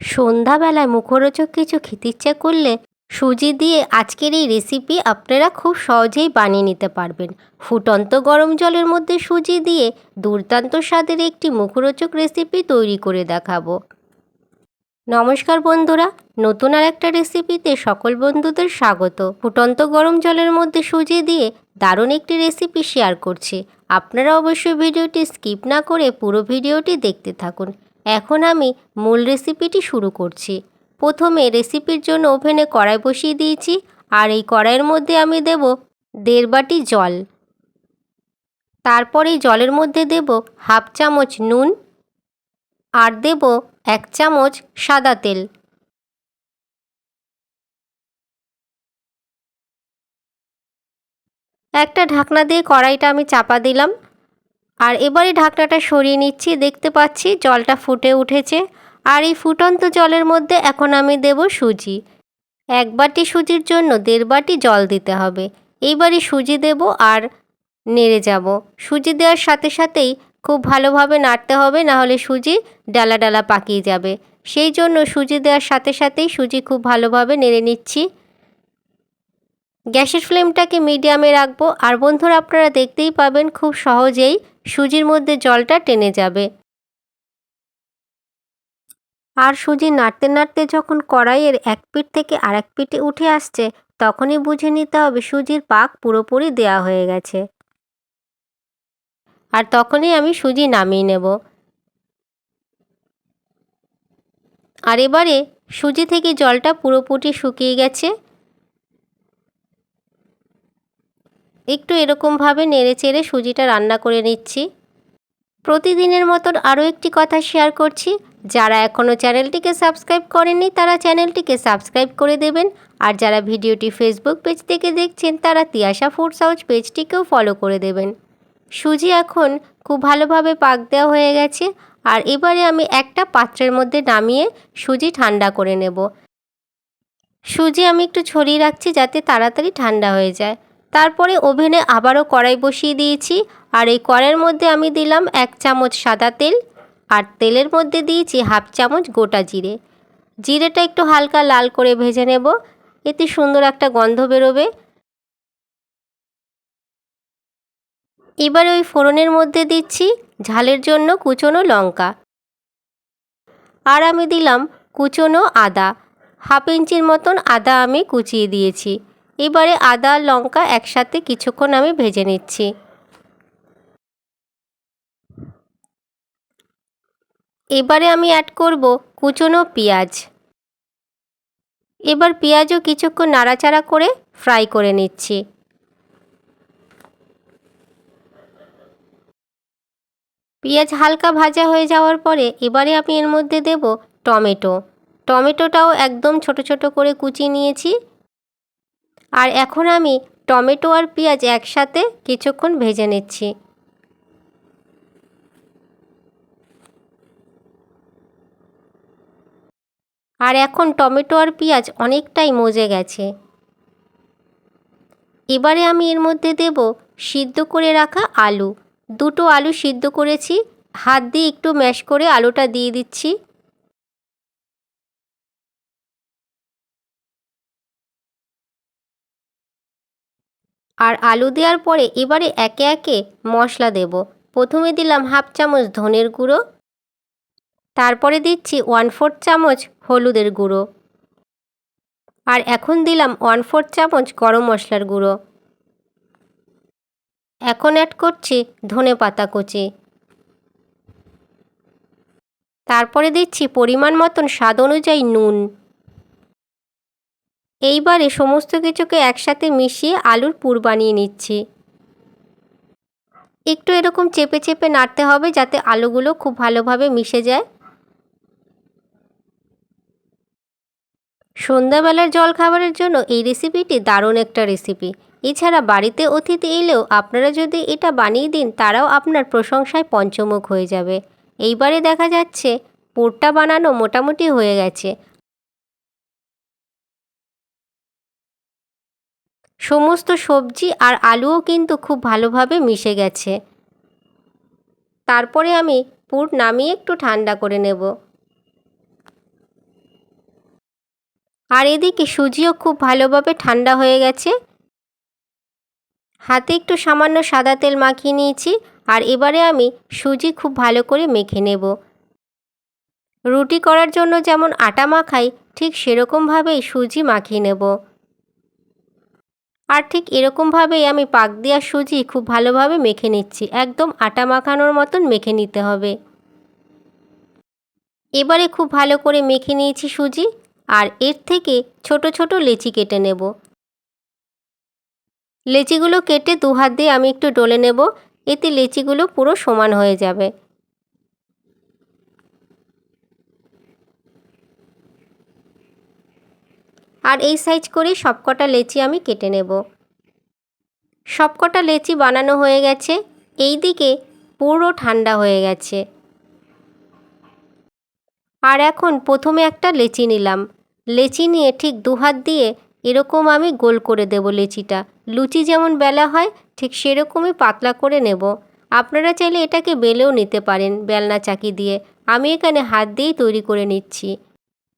সন্ধ্যাবেলায় মুখরোচক কিছু খেতে ইচ্ছে করলে সুজি দিয়ে আজকের এই রেসিপি আপনারা খুব সহজেই বানিয়ে নিতে পারবেন। ফুটন্ত গরম জলের মধ্যে সুজি দিয়ে দুর্দান্ত স্বাদের একটি মুখরোচক রেসিপি তৈরি করে দেখাবো। নমস্কার বন্ধুরা, নতুন আর একটা রেসিপিতে সকল বন্ধুদের স্বাগত। ফুটন্ত গরম জলের মধ্যে সুজি দিয়ে দারুণ একটি রেসিপি শেয়ার করছি। আপনারা অবশ্যই ভিডিওটি স্কিপ না করে পুরো ভিডিওটি দেখতে থাকুন। এখন আমি মূল রেসিপিটি শুরু করছি। প্রথমে রেসিপির জন্য ওভেনে কড়াই বসিয়ে দিয়েছি, আর এই কড়াইয়ের মধ্যে আমি দেব দেড় বাটি জল। তারপর এই জলের মধ্যে দেব হাফ চামচ নুন, আর দেব এক চামচ সাদা তেল। একটা ঢাকনা দিয়ে কড়াইটা আমি চাপা দিলাম। আর এবারে ঢাকনাটা সরিয়ে নিচ্ছি, দেখতে পাচ্ছি জলটা ফুটে উঠেছে। আর এই ফুটন্ত জলের মধ্যে এখন আমি দেব সুজি। এক বাটি সুজির জন্য দেড় বাটি জল দিতে হবে। এইবারে সুজি দেব আর নেড়ে যাব। সুজি দেওয়ার সাথে সাথেই খুব ভালোভাবে নাড়তে হবে নাহলে সুজি ডালা ডালা পাকিয়ে যাবে। সেই জন্য সুজি দেওয়ার সাথে সাথেই সুজি খুব ভালোভাবে নেড়ে নিচ্ছি। গ্যাসের ফ্লেমটাকে মিডিয়ামে রাখব। আর বন্ধুরা, আপনারা দেখতেই পাবেন খুব সহজেই সুজির মধ্যে জলটা টেনে যাবে। আর সুজি নাড়তে নাড়তে যখন কড়াইয়ের এক পিঠ থেকে আর এক পিঠে উঠে আসছে, তখনই বুঝে নিতে হবে সুজির পাক পুরোপুরি দেয়া হয়ে গেছে। আর তখনই আমি সুজি নামিয়ে নেব। আর এবারে সুজি থেকে জলটা পুরোপুরি শুকিয়ে গেছে। একটু এরকমভাবে নেড়ে চেড়ে সুজিটা রান্না করে নিচ্ছি। প্রতিদিনের মতন আরও একটি কথা শেয়ার করছি। যারা এখনও চ্যানেলটিকে সাবস্ক্রাইব করেননি, তারা চ্যানেলটিকে সাবস্ক্রাইব করে দেবেন। আর যারা ভিডিওটি ফেসবুক পেজ থেকে দেখছেন, তারা তিয়াশা ফুডস হাউস পেজটিকেও ফলো করে দেবেন। সুজি এখন খুব ভালোভাবে পাক দেওয়া হয়ে গেছে। আর এবারে আমি একটা পাত্রের মধ্যে নামিয়ে সুজি ঠান্ডা করে নেব। সুজি আমি একটু ছড়িয়ে রাখছি যাতে তাড়াতাড়ি ঠান্ডা হয়ে যায়। তারপরে ওভেনে আবারও কড়াই বসিয়ে দিয়েছি। আর এই কড়াইয়ের মধ্যে আমি দিলাম এক চামচ সাদা তেল আর তেলের মধ্যে দিয়েছি হাফ চামচ গোটা জিরে। জিরেটা একটু হালকা লাল করে ভেজে নেব, এতে সুন্দর একটা গন্ধ বেরোবে। এবারে ওই ফোড়নের মধ্যে দিচ্ছি ঝালের জন্য কুচনো লঙ্কা। আর আমি দিলাম কুচনো আদা। হাফ ইঞ্চির মতন আদা আমি কুচিয়ে দিয়েছি। এবারে আদা লঙ্কা একসাথে কিছুক্ষণ আমি ভেজে নিচ্ছি। এবারে আমি অ্যাড করব কুচনো পেঁয়াজ। এবার পেঁয়াজও কিছুক্ষণ নাড়াচাড়া করে ফ্রাই করে নিচ্ছি। পেঁয়াজ হালকা ভাজা হয়ে যাওয়ার পরে এবারে আমি এর মধ্যে দেব টমেটো। টমেটোটাও একদম ছোট ছোট করে কুচিয়ে নিয়েছি। আর এখন আমি টমেটো আর পেঁয়াজ একসাথে কিছুক্ষণ ভেজে নিচ্ছি। আর এখন টমেটো আর পেঁয়াজ অনেকটাই মজে গেছে। এবারে আমি এর মধ্যে দেব সিদ্ধ করে রাখা আলু। দুটো আলু সিদ্ধ করেছি, হাত দিয়ে একটু ম্যাশ করে আলুটা দিয়ে দিচ্ছি। আর আলু দেওয়ার পরে এবারে একে একে মশলা দেব। প্রথমে দিলাম হাফ চামচ ধনের গুঁড়ো। তারপরে দিচ্ছি ওয়ান ফোর্থ চামচ হলুদের গুঁড়ো। আর এখন দিলাম ওয়ান ফোর্থ চামচ গরম মশলার গুঁড়ো। এখন অ্যাড করছি ধনে পাতা কুচি। তারপরে দিচ্ছি পরিমাণ মতন স্বাদ অনুযায়ী নুন। এইবারে সমস্ত কিছুকে একসাথে মিশিয়ে আলুর পুর বানিয়ে নিচ্ছি। একটু এরকম চেপে চেপে নাড়তে হবে যাতে আলুগুলো খুব ভালোভাবে মিশে যায়। সন্ধ্যাবেলার জল খাবারের জন্য এই রেসিপিটি দারুণ একটা রেসিপি। এছাড়া বাড়িতে অতিথি এলেও আপনারা যদি এটা বানিয়ে দিন, তারাও আপনার প্রশংসায় পঞ্চমুখ হয়ে যাবে। এইবারে দেখা যাচ্ছে পুরটা বানানো মোটামুটি হয়ে গেছে। সমস্ত সবজি আর আলুও কিন্তু খুব ভালোভাবে মিশে গেছে। তারপরে আমি পুর নামিয়ে একটু ঠান্ডা করে নেব। আর এদিকে সুজিও খুব ভালোভাবে ঠান্ডা হয়ে গেছে। হাতে একটু সামান্য সাদা তেল মাখিয়ে নিয়েছি আর এবারে আমি সুজি খুব ভালো করে মেখে নেব। রুটি করার জন্য যেমন আটা মাখাই, ঠিক সেরকমভাবেই সুজি মাখিয়ে নেব। আর ঠিক এরকমভাবেই আমি পাক দেওয়া সুজি খুব ভালোভাবে মেখে নিচ্ছি। একদম আটা মাখানোর মতন মেখে নিতে হবে। এবারে খুব ভালো করে মেখে নিয়েছি সুজি আর এর থেকে ছোট ছোট লেচি কেটে নেব। লেচিগুলো কেটে দু হাত দিয়ে আমি একটু ডলে নেব। এতে লেচিগুলো পুরো সমান হয়ে যাবে। আর এই সাইজ করে সবকটা লেচি আমি কেটে নেব। সবকটা লেচি বানানো হয়ে গেছে। এই দিকে পুরো ঠান্ডা হয়ে গেছে। আর এখন প্রথমে একটা লেচি নিলাম। লেচি নিয়ে ঠিক দু হাত দিয়ে এরকম আমি গোল করে দেব লেচিটা। লুচি যেমন বেলা হয়, ঠিক সেরকমই পাতলা করে নেব। আপনারা চাইলে এটাকে বেলেও নিতে পারেন বেলনা চাকি দিয়ে। আমি এখানে হাত দিয়েই তৈরি করে নিচ্ছি।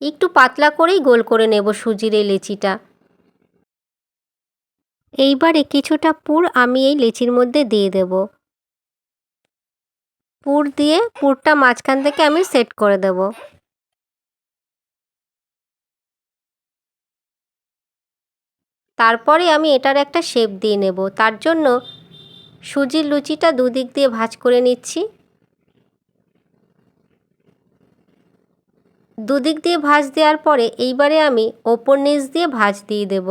একটু পাতলা করেই গোল করে নেব সুজির এই লেচিটা। এইবারে কিছুটা পুর আমি এই লেচির মধ্যে দিয়ে দেব। পুর দিয়ে পুরটা মাঝখান থেকে আমি সেট করে দেব। তারপরে আমি এটার একটা শেপ দিয়ে নেব। তার জন্য সুজির লুচিটা দুদিক দিয়ে ভাজ করে নিচ্ছি। দুদিক দিয়ে ভাজ দেওয়ার পরে এইবারে আমি ওপর নিচ দিয়ে ভাজ দিয়ে দেব।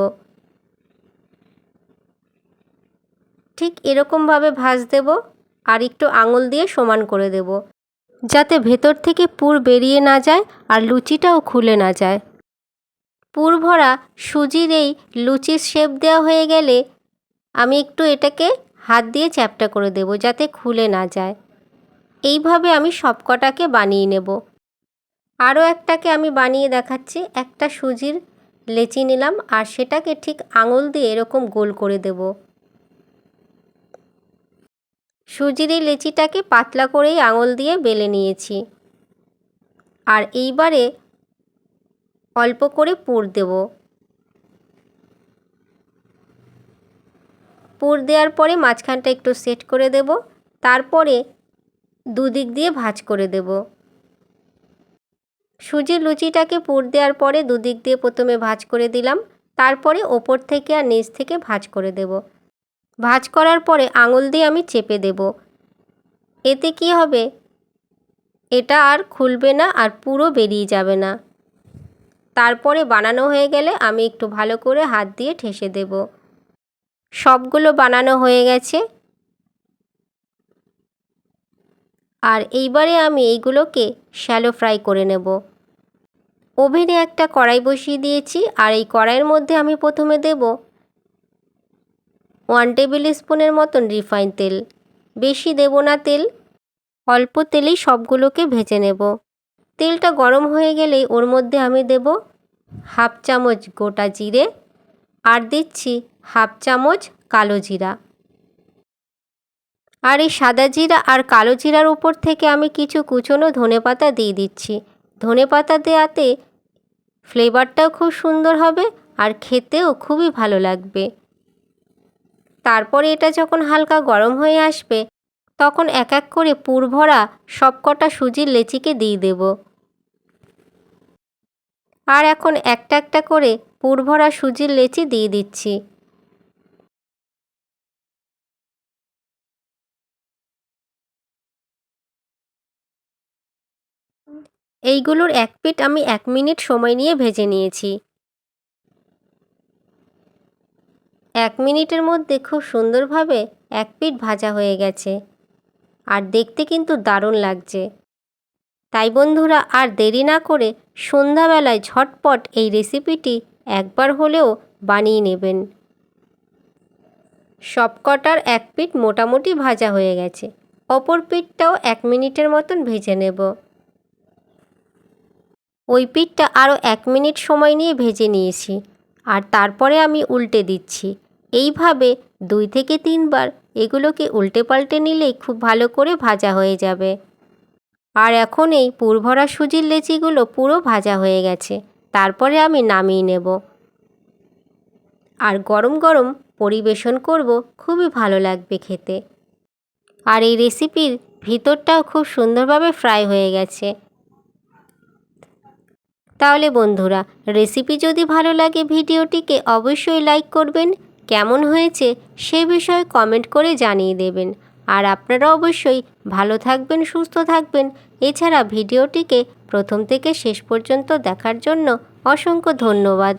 ঠিক এরকমভাবে ভাজ দেব আর একটু আঙুল দিয়ে সমান করে দেব, যাতে ভেতর থেকে পুর বেরিয়ে না যায় আর লুচিটাও খুলে না যায়। পুর ভরা সুজির এই লুচির শেপ দেওয়া হয়ে গেলে আমি একটু এটাকে হাত দিয়ে চ্যাপটা করে দেব, যাতে খুলে না যায়। এইভাবে আমি সবকটাকে বানিয়ে নেব। আরও একটাকে আমি বানিয়ে দেখাচ্ছি। একটা সুজির লেচি নিলাম আর সেটাকে ঠিক আঙুল দিয়ে এরকম গোল করে দেব। সুজির এই লেচিটাকে পাতলা করেই আঙুল দিয়ে বেলে নিয়েছি। আর এইবারে অল্প করে পুর দেব। পুর দেওয়ার পরে মাঝখানটা একটু সেট করে দেব। তারপরে দুদিক দিয়ে ভাজ করে দেব। সুজির লুচিটাকে পুর দেওয়ার পরে দুদিক দিয়ে প্রথমে ভাজ করে দিলাম, তারপরে ওপর থেকে আর নিচ থেকে ভাজ করে দেব। ভাজ করার পরে আঙুল দিয়ে আমি চেপে দেব। এতে কি হবে? এটা আর খুলবে না আর পুরো বেরিয়ে যাবে না। তারপরে বানানো হয়ে গেলে আমি একটু ভালো করে হাত দিয়ে ঠেসে দেব। সবগুলো বানানো হয়ে গেছে। আর এইবারে আমি এইগুলোকে শ্যালো ফ্রাই করে নেব। ওভেনে একটা কড়াই বসিয়ে দিয়েছি আর এই কড়াইয়ের মধ্যে আমি প্রথমে দেব ওয়ান টেবিল স্পুনের মতন রিফাইন তেল। বেশি দেব না তেল, অল্প তেলেই সবগুলোকে ভেজে নেব। তেলটা গরম হয়ে গেলেই ওর মধ্যে আমি দেব হাফ চামচ গোটা জিরে আর দিচ্ছি হাফ চামচ কালো জিরা। আর এই সাদা জিরা আর কালো জিরার উপর থেকে আমি কিছু কুচনো ধনে পাতা দিয়ে দিচ্ছি। ধনে পাতা দেওয়াতে ফ্লেভারটাও খুব সুন্দর হবে আর খেতেও খুবই ভালো লাগবে। তারপরে এটা যখন হালকা গরম হয়ে আসবে, তখন এক এক করে পুর ভরা সবকটা সুজির লেচিকে দিয়ে দেব। আর এখন একটা একটা করে পুর ভরা সুজির লেচি দিয়ে দিচ্ছি। এইগুলোর এক পিঠ আমি এক মিনিট সময় নিয়ে ভেজে নিয়েছি। এক মিনিটের মধ্যে খুব সুন্দরভাবে এক পিঠ ভাজা হয়ে গেছে। আর দেখতে কিন্তু দারুণ লাগছে। তাই বন্ধুরা, আর দেরি না করে সন্ধ্যাবেলায় ঝটপট এই রেসিপিটি একবার হলেও বানিয়ে নেবেন। সবকটার এক পিঠ মোটামুটি ভাজা হয়ে গেছে। অপর পিঠটাও এক মিনিটের মতন ভেজে নেব। ওই পিঠটা আরও এক মিনিট সময় নিয়ে ভেজে নিয়েছি আর তারপরে আমি উল্টে দিচ্ছি। এইভাবে দুই থেকে তিনবার এগুলোকে উল্টে পাল্টে নিলেই খুব ভালো করে ভাজা হয়ে যাবে। আর এখন এই পুরভরা সুজির লেচিগুলো পুরো ভাজা হয়ে গেছে। তারপরে আমি নামিয়ে নেব। আর গরম গরম পরিবেশন করব, খুবই ভালো লাগবে খেতে। আর এই রেসিপির ভিতরটাও খুব সুন্দরভাবে ফ্রাই হয়ে গেছে। তাহলে বন্ধুরা রেসিপি যদি ভালো লাগে ভিডিওটিকে অবশ্যই লাইক করবেন। কেমন হয়েছে সে বিষয়ে কমেন্ট করে জানিয়ে দেবেন। আর আপনারা অবশ্যই ভালো থাকবেন, সুস্থ থাকবেন। এছাড়া ভিডিওটিকে প্রথম থেকে শেষ পর্যন্ত দেখার জন্য অসংখ্য ধন্যবাদ।